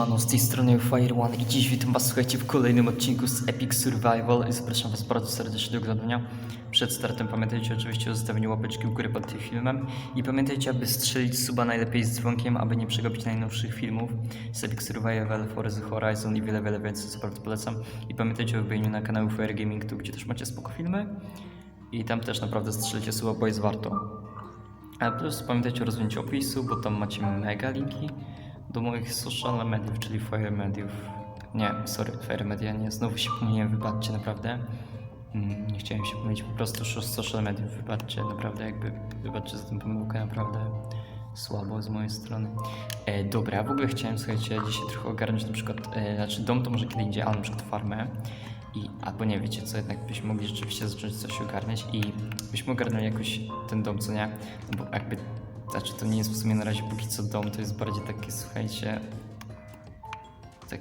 Siemano, z tej strony Fire One i dziś witam was, słuchajcie, w kolejnym odcinku z Epic Survival i zapraszam was bardzo serdecznie do oglądania. Przed startem pamiętajcie oczywiście o zostawieniu łapeczki w górę pod tym filmem i pamiętajcie, aby strzelić suba najlepiej z dzwonkiem, aby nie przegapić najnowszych filmów z Epic Survival, Forza Horizon i wiele, wiele więcej, co bardzo polecam. I pamiętajcie o wbijaniu na kanał Fire Gaming, tu gdzie też macie spoko filmy i tam też naprawdę strzelicie suba, bo jest warto. A plus pamiętajcie o rozwinięciu opisu, bo tam macie mega linki do moich social mediów, czyli Fire Mediów. Nie, sorry, Fire Media nie, znowu się pomyliłem, wybaczcie naprawdę. Mm, Nie chciałem się pomylić, po prostu social mediów, wybaczcie, naprawdę jakby, wybaczcie za tę pomyłkę, naprawdę słabo z mojej strony. E, dobra, w ogóle chciałem, słuchajcie, dzisiaj trochę ogarnąć na przykład, e, znaczy dom to może kiedy indziej, ale na przykład farmę. I, albo nie, wiecie co, jednak byśmy mogli rzeczywiście zacząć coś ogarniać i byśmy ogarnęli jakoś ten dom, co nie? No bo jakby, znaczy to nie jest w sumie na razie póki co dom, to jest bardziej takie, słuchajcie, tak,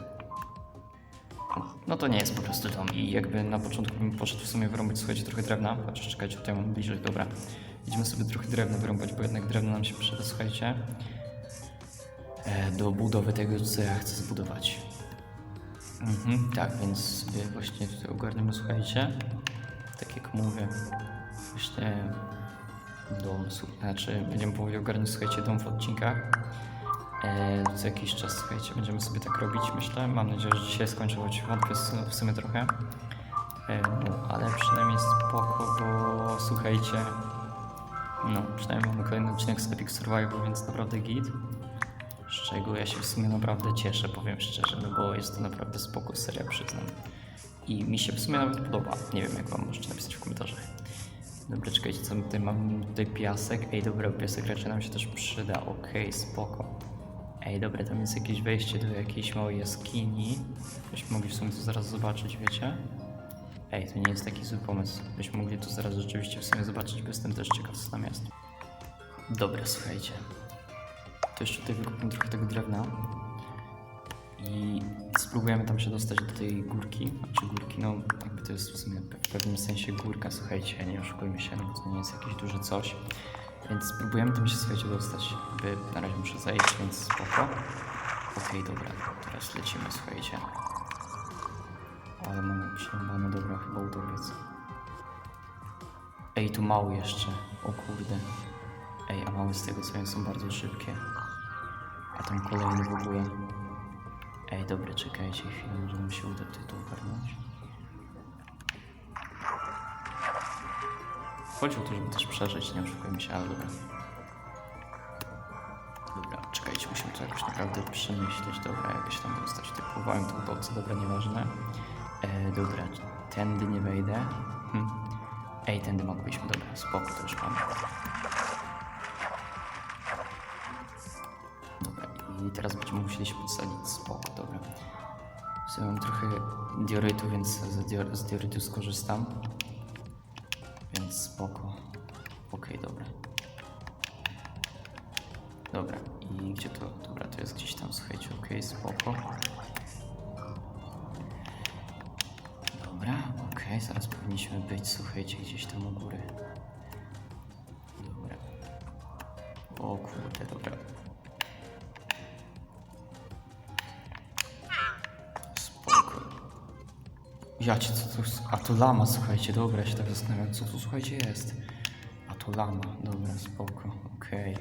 no to nie jest po prostu dom i jakby na początku bym poszedł w sumie wyrąbać, słuchajcie, trochę drewna, chociaż czekajcie, tutaj mam bliżej, dobra. Idziemy sobie trochę drewna wyrąbać, bo jednak drewno nam się przyda, słuchajcie, e, do budowy tego, co ja chcę zbudować. Mhm, tak, więc sobie właśnie tutaj ogarniemy, słuchajcie. Tak jak mówię, właśnie dom, znaczy będziemy powoli ogarniać, słuchajcie, dom w odcinkach. E, co jakiś czas, słuchajcie, będziemy sobie tak robić, myślę. Mam nadzieję, że dzisiaj skończę, choć wątpię w sumie trochę. E, no, ale przynajmniej spoko, bo słuchajcie, no, przynajmniej mamy kolejny odcinek z Epic Survival, więc naprawdę git. Z czego ja się w sumie naprawdę cieszę, powiem szczerze, no bo jest to naprawdę spoko seria, przyznam. I mi się w sumie nawet podoba. Nie wiem, jak wam możecie napisać w komentarzach. Dobra, czekajcie, co my tutaj mamy? Tutaj piasek. Ej, dobra, piasek raczej nam się też przyda. Okej, spoko. Ej, dobra, tam jest jakieś wejście do jakiejś małej jaskini. Byśmy mogli w sumie to zaraz zobaczyć, wiecie? Ej, to nie jest taki zły pomysł. Byśmy mogli to zaraz rzeczywiście w sumie zobaczyć, bo jestem też ciekaw, co tam jest. Dobra, słuchajcie. To jeszcze tutaj wykopimy trochę tego drewna. I spróbujemy tam się dostać do tej górki. Znaczy górki, no jakby to jest w sumie w pewnym sensie górka, słuchajcie, nie oszukujmy się, no bo to nie jest jakieś duże coś. Więc spróbujemy tam się, słuchajcie, dostać. Jakby na razie muszę zejść, więc spoko. Okej, dobra, teraz lecimy, słuchajcie. Ale mamy przerwane, dobra, chyba udowiec. Ej, tu mały jeszcze, o kurde. Ej, a mały z tego co wiem są bardzo szybkie. A tam kolejny w ogóle. Ej, dobra, czekajcie chwilę, mi się uda tutaj to ogarnąć. Chodzi o to, żeby też przeżyć, nie oszukujmy się, ale dobra. Dobra, czekajcie, musimy to jakoś naprawdę przemyśleć. Dobra, jak się tam dostać, tutaj próbowałem to udać, dobra, nieważne. E, dobra, tędy nie wejdę. Hm. Ej, tędy moglibyśmy, dobra, spoko, to już mam. I teraz będziemy musieli się podsadzić spoko, dobra. W mam trochę diorytu, więc z, dior z diorytu skorzystam. Więc spoko. Okej, dobra. Dobra, i gdzie to? Dobra, to jest gdzieś tam, słuchajcie, okej, spoko. Dobra, okej, zaraz powinniśmy być, słuchajcie, gdzieś tam u góry. Dobra. O kurde, dobra. Ja cię, co tu... A to lama, słuchajcie, dobra, ja się tak zastanawiam, co tu, słuchajcie, jest. A to lama, dobra, spoko, okej.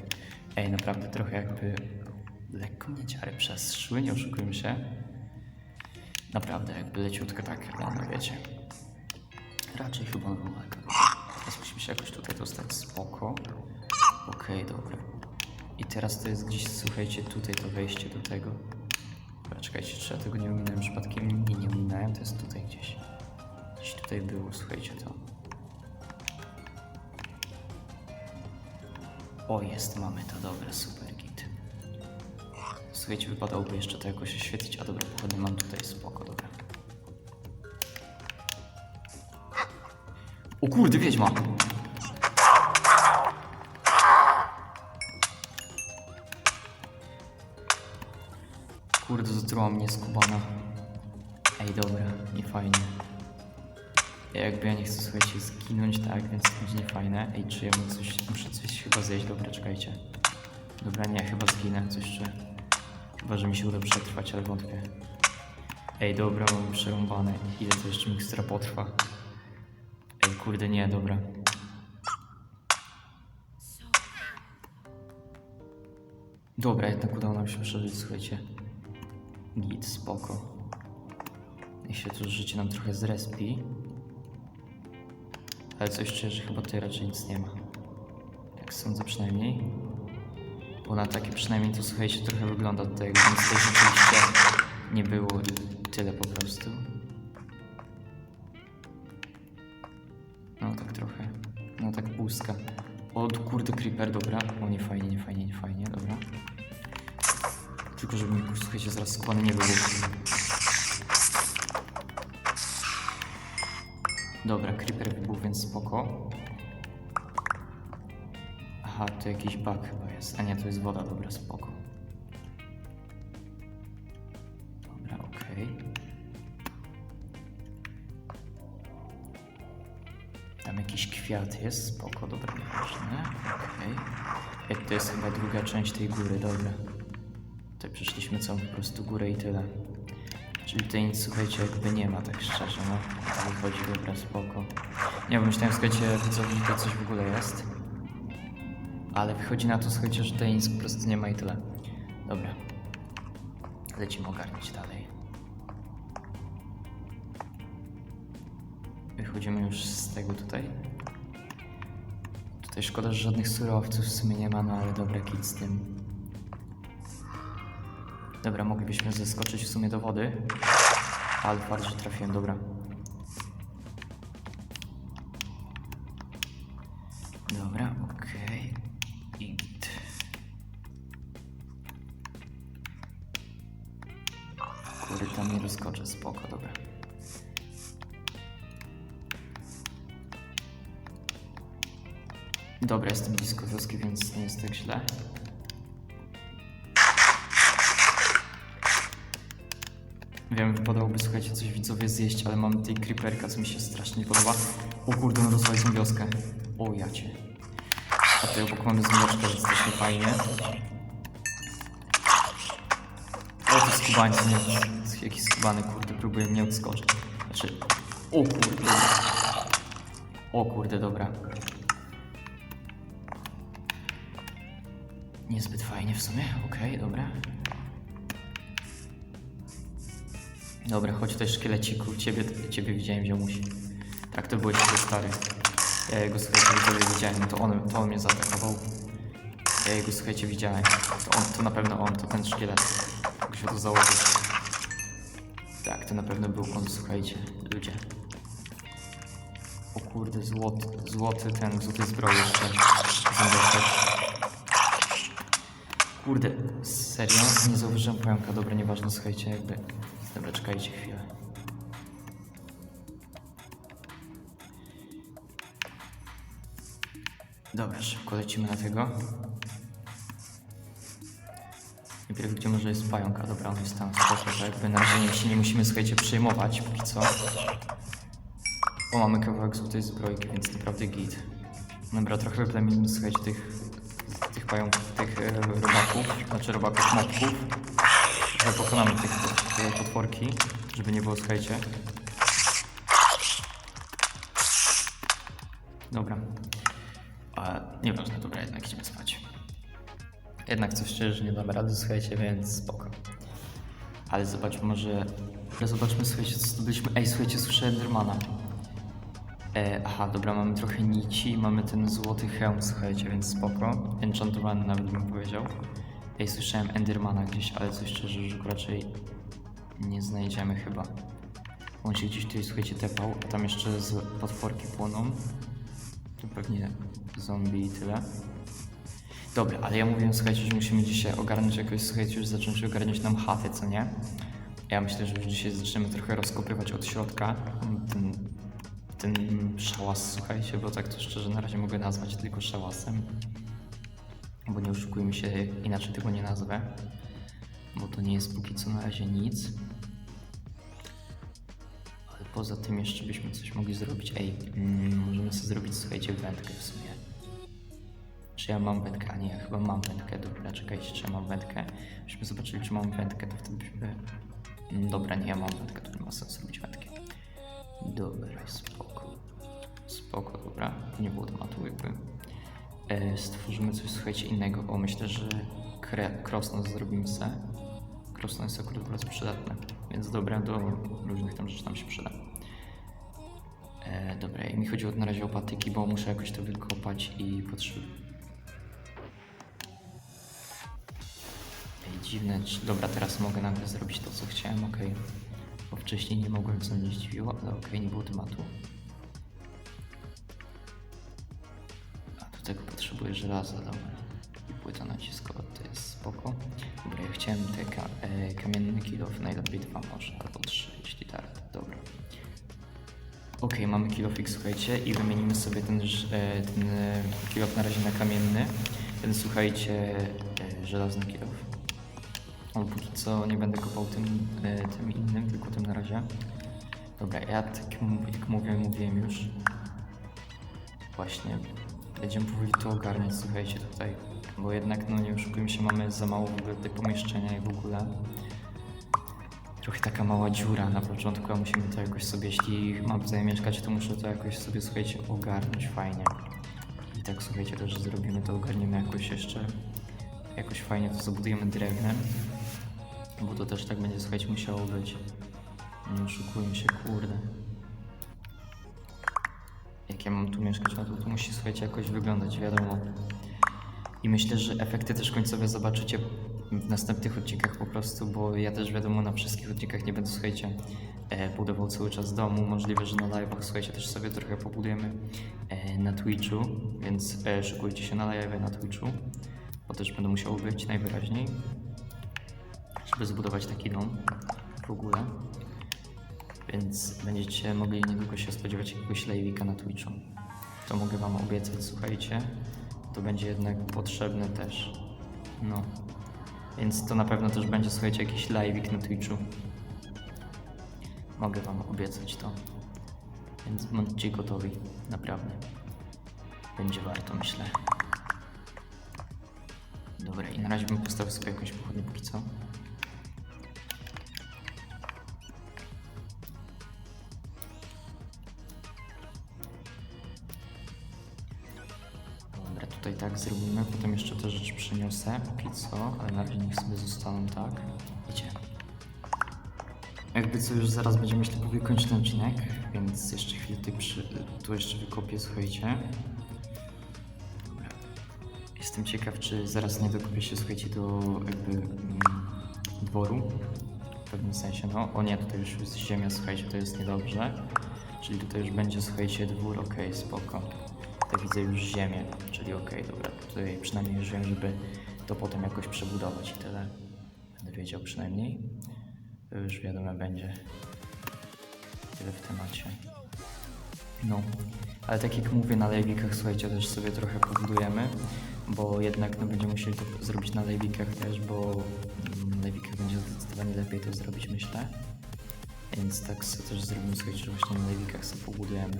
Ej, naprawdę trochę jakby... Lekko mnie ciary przestrzły, nie oszukujmy się. Naprawdę, jakby leciutko tak, lama, wiecie. Raczej chyba normalnie. Teraz musimy się jakoś tutaj dostać, spoko. Okej, dobra. I teraz to jest gdzieś, słuchajcie, tutaj to wejście do tego. Dobra, czekajcie, czy ja tego nie ominąłem przypadkiem? Nie, nie ominąłem, to jest tutaj tutaj było, słuchajcie to. O, jest, mamy to, dobra, super git. Słuchajcie, wypadałoby jeszcze to jakoś oświetlić, a dobra, pochodnie mam tutaj, spoko, dobra. O kurde, wiedźma! Kurde, zatruła mnie skubana. Ej, dobra, nie fajnie. Jakby ja nie chcę, słuchajcie, zginąć, tak, więc to będzie niefajne. Ej, czy ja mu coś, muszę coś chyba zjeść, dobra, czekajcie. Dobra, nie, chyba zginę, coś czuję. Chyba, że mi się uda przetrwać, ale wątpię. Ej, dobra, mam przerąbane. Ile to jeszcze mikstura potrwa? Ej, kurde, nie, dobra. Dobra, jednak udało nam się przeżyć, słuchajcie. Git, spoko. Niech się tu życie nam trochę zrespi. Ale coś czuję, że chyba tutaj raczej nic nie ma. Tak sądzę przynajmniej. Bo na takie przynajmniej to słuchajcie trochę wygląda tutaj, jakby nic rzeczywiście nie było tyle po prostu. No tak trochę. No tak pustka. O kurde creeper, dobra. O nie fajnie, nie fajnie, nie fajnie, dobra. Tylko żeby mi słuchajcie zaraz skłony nie wybuchł. Dobra, creeper wybuchł, więc spoko. Aha, to jakiś bug chyba jest. A nie, to jest woda, dobra, spoko. Dobra, okej. Tam jakiś kwiat jest, spoko, dobra, nieważne. Okej. Okay. To jest chyba druga część tej góry, dobra. Tutaj przeszliśmy całą po prostu górę i tyle. Czyli tutaj nic, słuchajcie, jakby nie ma, tak szczerze, no. Wychodzi, dobra, spoko. Nie wiem, myślałem, słuchajcie, że to coś w ogóle jest. Ale wychodzi na to, słuchajcie, że tutaj nic po prostu nie ma i tyle. Dobra. Lecimy ogarniać dalej. Wychodzimy już z tego tutaj. Tutaj szkoda, że żadnych surowców w sumie nie ma, no ale dobra, kit z tym. Dobra, moglibyśmy zeskoczyć w sumie do wody. Ale fakt, trafiłem, dobra. Dobra, okej. I git. Kurde, tam nie rozkoczę, spoko, dobra. Dobra, jestem blisko wioski, więc nie jest tak źle. Wiem, wypadałoby, słuchajcie, coś widzowie zjeść, ale mam tej creeperka, co mi się strasznie nie podoba. O kurde, no rozwalić tą wioskę. O jacie. A tutaj obok mamy zmroczkę, więc też nie fajnie. O, to skubańcy, nie. Jakiś skubany, kurde, próbuje mnie odskoczyć. Znaczy... O kurde. O kurde, dobra. Niezbyt fajnie w sumie, okej, dobra. Dobra, chodź tutaj szkieleciku, ciebie, ciebie widziałem, ziomuś. Tak, to byłeś ty stary. Ja jego, słuchajcie, widziałem, to on, to on mnie zaatakował. Ja jego, słuchajcie, widziałem. To on, to na pewno on, to ten szkielet. Mogę się to założyć. Tak, to na pewno był on, słuchajcie, ludzie. O kurde, złoty, złoty ten, złoty zbroj jeszcze. Kurde, serio? Nie zauważyłem pająka, dobra, nieważne, słuchajcie, jakby... Dobra, czekajcie chwilę. Dobra, szybko lecimy na tego. Najpierw gdzie może jest pająka, dobra, on jest tam, spoko, to jakby na razie się nie musimy, słuchajcie, przejmować póki co. O, mamy kawałek złotej zbrojki, więc naprawdę git. Dobra, trochę wyplemimy, słuchajcie, tych, tych pająków, tych e, robaków, znaczy robaków, mopków. Że pokonamy tych, te potworki, żeby nie było, słuchajcie. Dobra. A, nieważne, dobra, jednak idziemy spać. Jednak coś szczerze nie damy rady, słuchajcie, więc spoko. Ale zobaczmy może... Ale zobaczmy, słuchajcie, co zdobyliśmy. Ej, słuchajcie, słyszę Endermana. E, aha, dobra, mamy trochę nici, mamy ten złoty hełm, słuchajcie, więc spoko. Enchantowany nawet bym powiedział. Ej, słyszałem Endermana gdzieś, ale coś szczerze, że raczej nie znajdziemy chyba. On się gdzieś tutaj, słuchajcie, tepał, a tam jeszcze z potworki płoną. To pewnie zombie i tyle. Dobra, ale ja mówiłem, słuchajcie, że musimy dzisiaj ogarnąć jakoś, słuchajcie, już zacząć ogarniać nam chatę, co nie? Ja myślę, że już dzisiaj zaczniemy trochę rozkopywać od środka ten, ten szałas, słuchajcie, bo tak to szczerze na razie mogę nazwać tylko szałasem. Bo nie oszukujmy się, inaczej tego nie nazwę. Bo to nie jest póki co na razie nic. Poza tym jeszcze byśmy coś mogli zrobić. Ej, mm, możemy sobie zrobić, słuchajcie, wędkę w sumie. Czy ja mam wędkę? A nie, ja chyba mam wędkę. Dobra, czekajcie, czy ja mam wędkę. Byśmy zobaczyli, czy mam wędkę, to wtedy byśmy... Mm, Dobra, nie, ja mam wędkę, to nie ma sensu robić wędki. Dobra, spoko. Spoko, dobra. Nie było tematu jakby. E, stworzymy coś, słuchajcie, innego. O, myślę, że kre- krosnos zrobimy se. Krosnos jest akurat bardzo przydatne, więc dobra, do różnych tam rzeczy nam się przyda. E, dobra, i mi chodziło na razie o patyki, bo muszę jakoś to wykopać i potrzebuję. Dziwne, dobra, teraz mogę nagle zrobić to, co chciałem, okej. Bo wcześniej nie mogłem, co mnie zdziwiło, ale nie było tematu. A do tego potrzebuję żelaza, dobra. Płyta naciskowa, to jest spoko. Dobra, ja chciałem te ka e, kamienne kilof, najlepiej dwa może, albo trzy, jeśli tak, dobra. Okej, mamy kilofik, słuchajcie, i wymienimy sobie ten, e, ten e, kilof na razie na kamienny. Ten, słuchajcie, e, żelazny kilof. Ale póki co nie będę kopał tym, e, tym innym, tylko tym na razie. Dobra, ja tak jak mówiłem, mówiłem już. Właśnie, będziemy powoli to ogarniać, słuchajcie, tutaj. Bo jednak, no nie oszukujmy się, mamy za mało w ogóle tutaj pomieszczenia i w ogóle. Trochę taka mała dziura na początku, a musimy to jakoś sobie, jeśli mam tutaj mieszkać, to muszę to jakoś sobie, słuchajcie, ogarnąć fajnie. I tak, słuchajcie, też zrobimy to, ogarniemy jakoś jeszcze, jakoś fajnie to zabudujemy drewnem. Bo to też tak będzie, słuchajcie, musiało być. Nie oszukujmy się, kurde. Jak ja mam tu mieszkać, no to musi, słuchajcie, jakoś wyglądać, wiadomo. I myślę, że efekty też końcowe zobaczycie w następnych odcinkach po prostu, bo ja też wiadomo na wszystkich odcinkach nie będę, słuchajcie, e, budował cały czas domu. Możliwe, że na live'ach, słuchajcie, też sobie trochę pobudujemy e, na Twitchu, więc e, szykujcie się na live na Twitchu, bo też będę musiał być najwyraźniej, żeby zbudować taki dom w ogóle. Więc będziecie mogli niedługo się spodziewać jakiegoś live'ika na Twitchu. To mogę wam obiecać, słuchajcie. To będzie jednak potrzebne też. No. Więc to na pewno też będzie, słuchajcie, jakiś live'ik na Twitchu. Mogę wam obiecać to. Więc bądźcie gotowi, naprawdę. Będzie warto, myślę. Dobra, i na razie bym postawił sobie jakąś pochodnię póki co. tutaj tak zrobimy, potem jeszcze te rzeczy przeniosę, póki co, ale na niech sobie zostaną tak. Idzie. Jakby co, już zaraz będziemy myślę powoli kończyć ten odcinek, więc jeszcze chwilę tutaj przy, tu jeszcze wykopię, słuchajcie. Jestem ciekaw, czy zaraz nie dokopię się, słuchajcie, do jakby mm, dworu. W pewnym sensie, no. O nie, tutaj już jest ziemia, słuchajcie, to jest niedobrze. Czyli tutaj już będzie, słuchajcie, dwór, okej, spoko. Tutaj widzę już ziemię, czyli okej, dobra. Tutaj przynajmniej już wiem, żeby to potem jakoś przebudować i tyle. Będę wiedział przynajmniej. To już wiadomo będzie. Tyle w temacie. No, ale tak jak mówię na live'ikach, słuchajcie, też sobie trochę pobudujemy, bo jednak no, będziemy musieli to zrobić na live'ikach też, bo mm, na live'ikach będzie zdecydowanie lepiej to zrobić, myślę. Więc tak sobie też zrobimy, słuchajcie, że właśnie na live'ikach sobie pobudujemy.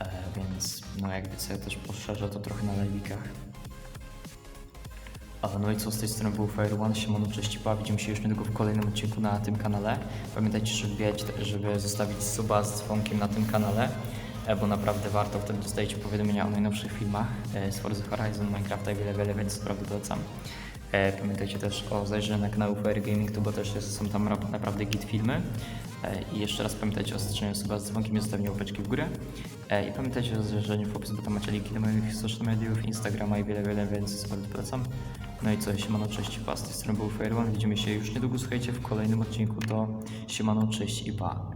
E, więc no jakby ja też poszerzę to trochę na live'ikach. A, No i co, z tej strony był Fire One, siemano, cześć pa, widzimy się już niedługo w kolejnym odcinku na tym kanale. Pamiętajcie, żeby wbijać, żeby zostawić suba z dzwonkiem na tym kanale, e, bo naprawdę warto, wtedy dostajecie powiadomienia o najnowszych filmach e, z Forza Horizon, Minecrafta i wiele, wiele, więc naprawdę polecam. Pamiętajcie też o zajrzeniu na kanał Fire Gaming, to bo też są tam ra- naprawdę git filmy. E, I jeszcze raz pamiętajcie o strzeleniu suba z dzwonkiem i zostawieniu łapeczki w górę. E, I pamiętajcie o zajrzeniu w opis, bo tam macie linki do moich social mediów, Instagrama i wiele, wiele, więc bardzo polecam. No i co, siemano, cześć i pa, z tej strony był One. Widzimy się już niedługo, słuchajcie, w kolejnym odcinku, to siemano, cześć i pa.